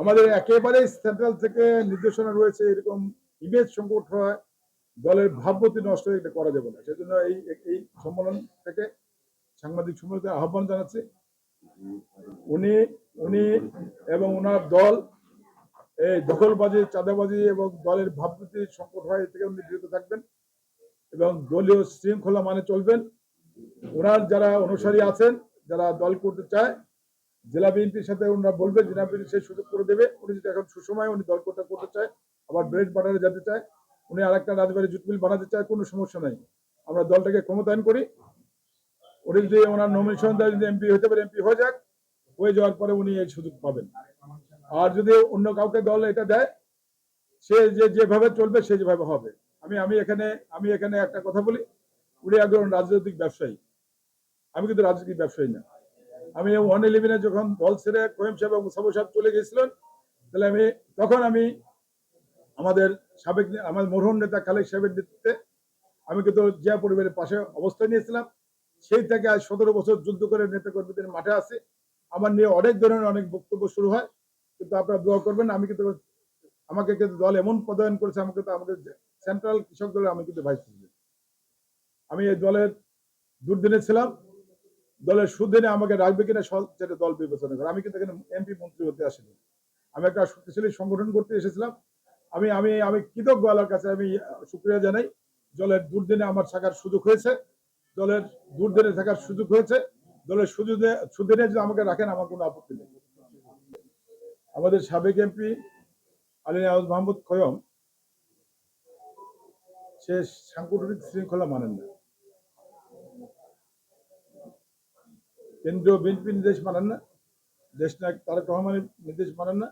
আমাদের একেবারে সেন্ট্রাল থেকে নির্দেশনা রয়েছে, এরকম ইমেজ সংকট হয়, দলের ভাবমূর্তি নষ্ট হয়ে এটা করা যাবে না। সেজন্য এই এই সম্মেলন থেকে সাংবাদিক সম্মেলনের আহ্বান জানাচ্ছি। উনি উনি এবং ওনার দল, এই দখলবাজি, চাঁদাবাজি এবং দলের ভাবমূর্তি সংকট হয় থেকে উনি বিরত থাকবেন এবং দলীয় শৃঙ্খলা মানে চলবেন। ওনার যারা অনুসারী আছেন, যারা দল করতে চায় জেলা বিএনপির সাথে ওনারা বলবেন জেলা বিএনপি সেই সুযোগ করে দেবে। উনি যদি এখন সুসময় উনি দল করতে চায়, আবার ব্রেড বাটারে যেতে চায়, উনি আর একটা রাজবাড়ি জুট মিল বানাতে চায়, কোনো সমস্যা নাই। আমরা দলটাকে ক্ষমতায়ন করি। উনি যদি ওনার নমিনেশন দেয়, যদি এমপি হতে পারে এমপি হয়ে যাক, হয়ে যাওয়ার পরে উনি এই সুযোগ পাবেন। আর যদি অন্য কাউকে দল এটা দেয়, সে যে যেভাবে চলবে, সে যেভাবে হবে। আমি আমি এখানে আমি এখানে একটা কথা বলি। উনি একজন রাজনৈতিক ব্যবসায়ী। আমি কিন্তু রাজনৈতিক ব্যবসায়ী না। আমি ওয়ান ইলেভেনে যখন দল ছেড়ে কোয়েম সাহেব এবং মুসাফর সাহেব চলে গেছিলেন তাহলে আমি, তখন আমি আমাদের সাবেক আমার মরহুম নেতা খালেক সাহেবের নেতৃত্বে আমি কিন্তু জিয়া পরিবারের পাশে অবস্থান নিয়েছিলাম। সেই থেকে আজ সতেরো বছর যুদ্ধ করে নেতা কর্মীদের মাঠে আছে। আমার নিয়ে অনেক ধরনের অনেক বক্তব্য শুরু হয়, কিন্তু আপনারা দোয়া করবেন, আমি কিন্তু আমাকে কিন্তু দল এমন পদায়ন করেছে, আমাকে তো আমাদের সেন্ট্রাল কৃষক দলের, আমি কিন্তু ভাইস প্রেসিডেন্ট আমি এই দলের দুর্দিনে ছিলাম। দলের সুদিনে আমাকে রাখবে কিনা সেটা দল বিবেচনা করে। আমি কিন্তু এখানে এমপি মন্ত্রী হতে আসিনি। আমি একটা শক্তিশালী সংগঠন করতে এসেছিলাম। আমি আমি আমি কৃতজ্ঞ আল্লাহর কাছে আমি শুক্রিয়া জানাই। দলের দুর্দিনে আমার থাকার সুযোগ হয়েছে। দলের দুর্দিনে থাকার সুযোগ হয়েছে। দলের সুযোগে, সুদিনে যদি আমাকে রাখেন, আমার কোনো আপত্তি নেই। আমাদের সাবেক এমপি আলী আওয়াজ মাহমুদ খয়ম, সে সাংগঠনিক শৃঙ্খলা মানেন না। কেন্দ্রীয় বিএনপি নির্দেশ মানেন না, দেশ নায়ক তারেক রহমানের নির্দেশ মানেন না,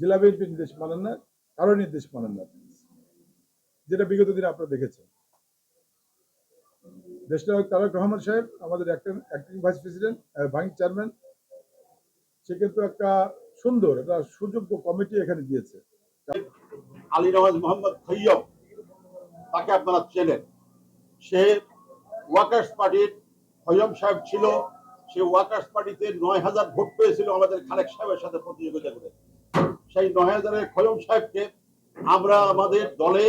জেলা বিএনপি নির্দেশ মানেন না কারও নির্দেশ মানেন না। যেটা বিগত দিনে আপনারা দেখেছেন। দেশ নায়ক তারেক রহমান সাহেব আমাদের acting vice president vice chairman সে কিন্তু একটা সুন্দর, একটা সুযোগ্য কমিটি এখানে দিয়েছে। আলী নওয়াজ মোহাম্মদ খৈয়ম, তাকে আপনারা চেনেন। সে ওয়াকার্স পার্টির খৈয়ম সাহেব ছিল সে ওয়াকার্স পার্টিতে নয় হাজার ভোট পেয়েছিল আমাদের খালেক সাহেবের সাথে প্রতিযোগিতা করে। সেই নয় হাজারের খৈয়ম সাহেবকে আমরা আমাদের দলে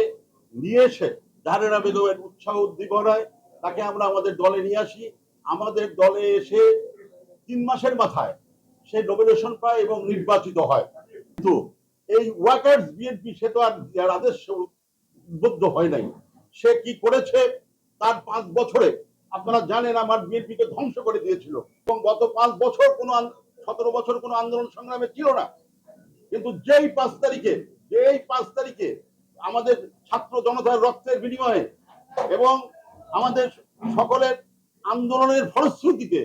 নিয়ে এসে জাহারেরা বেগমের উৎসাহ উদ্দীপনায় তাকে আমরা আমাদের দলে নিয়ে আসি। আমাদের দলে এসে তিন মাসের মাথায় সে নমিনেশন পায় এবং নির্বাচিত হয়। কিন্তু এই ওয়াকার্স বিএনপি সে তো আর আদেশ উদ্বুদ্ধ হয় নাই। সে কি করেছে? তার পাঁচ বছরে আপনারা জানেন আমার বিএনপিকে ধ্বংস করে দিয়েছিল এবং গত পাঁচ বছর কোনো সতেরো বছর কোনো আন্দোলন সংগ্রামে ছিল না। কিন্তু যেই পাঁচ তারিখে, যেই পাঁচ তারিখে আমাদের ছাত্র জনতার রক্তের বিনিময়ে এবং আমাদের সকলের আন্দোলনের ফলশ্রুতিতে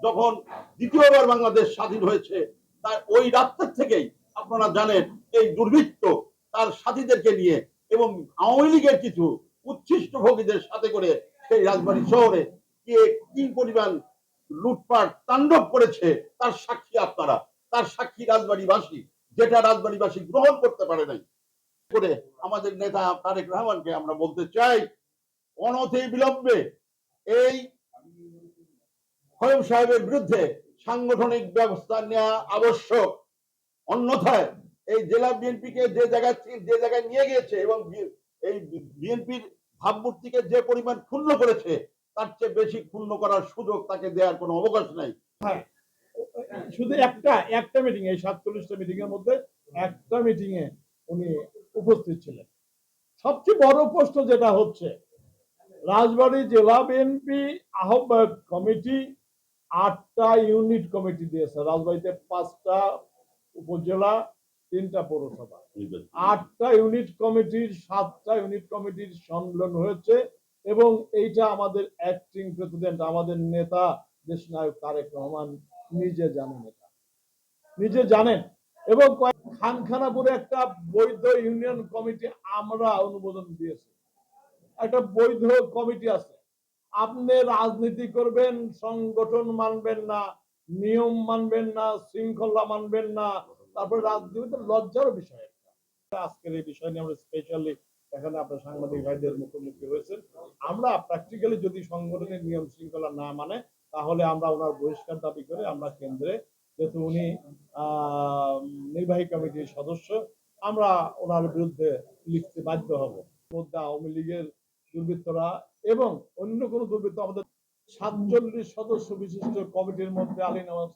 যখন দ্বিতীয়বার বাংলাদেশ স্বাধীন হয়েছে, তার ওই রাত্রের থেকেই আপনারা জানেন এই দুর্বৃত্ত তার সাথীদেরকে নিয়ে এবং আওয়ামী লীগের কিছু উচ্ছিষ্ট ভোগীদের সাথে করে সেই রাজবাড়ী শহরে কে কি পরিমাণ লুটপাট, তাণ্ডব করেছে, তার সাক্ষী আপনারা। তার সাক্ষী রাজবাড়িবাসী, যেটা রাজবাড়িবাসী গ্রহণ করতে পারে নাই। করে আমাদের নেতা তারেক রহমানকে আমরা বলতে চাই অনথে বিলম্বে এই সাহেবের বিরুদ্ধে সাংগঠনিক ব্যবস্থা নেওয়া আবশ্যক। অন্যথায় এই জেলা বিএনপিকে যে জায়গায় যে জায়গায় নিয়ে গিয়েছে এবং এই বিএনপির ভাবমূর্তিকে যে পরিমাণ ক্ষুণ্ণ করেছে, তার চেয়ে বেশি ক্ষুণ্ণ করার সুযোগ তাকে দেওয়ার কোনো অবকাশ নাই। শুধু একটা একটা মিটিং এই সাতচল্লিশটা মিটিং এর মধ্যে একটা মিটিং এ উনি উপস্থিত ছিলেন। সবচেয়ে বড় প্রশ্ন যেটা হচ্ছে, রাজবাড়ী জেলা বিএনপি আহ্বায়ক কমিটি আটটা ইউনিট কমিটি দিয়েছে। রাজবাড়িতে পাঁচটা উপজেলা তিনটা পৌরসভা। আটটা ইউনিট কমিটির সাতটা ইউনিট কমিটির সম্মেলন হয়েছে এবং এইটা আমাদের অ্যাক্টিং প্রেসিডেন্ট আমাদের নেতা দেশনায়ক তারেক রহমান নিজে জানেন এটা। নিজে জানেন এবং খানখানাপুরে একটা বৈধ ইউনিয়ন কমিটি আমরা অনুমোদন দিয়েছি। একটা বৈধ কমিটি আছে। আপনি রাজনীতি করবেন সংগঠন মানবেন না নিয়ম মানবেন না শৃঙ্খলা মানবেন না তারপরে রাজনীতি তো লজ্জার বিষয় একটা। আজকের এই বিষয় নিয়ে আমরা স্পেশালি এখানে আপনার সাংবাদিক ভাইদের মুখোমুখি হয়েছেন। আমরা প্র্যাকটিক্যালি যদি সংগঠনের নিয়ম শৃঙ্খলা না মানে তাহলে আমরা ওনার বহিষ্কার দাবি করে আমরা কেন্দ্রে যেহেতু উনি নির্বাহী কমিটির সদস্য, আমরা ওনার বিরুদ্ধে লিখতে বাধ্য হব। মধ্যে আওয়ামী লীগের দুর্বৃত্তরা এবং অন্য কোনো দুর্বৃত্ত আমাদের সাতচল্লিশ সদস্য বিশিষ্ট কমিটির মধ্যে আলী নওয়াজ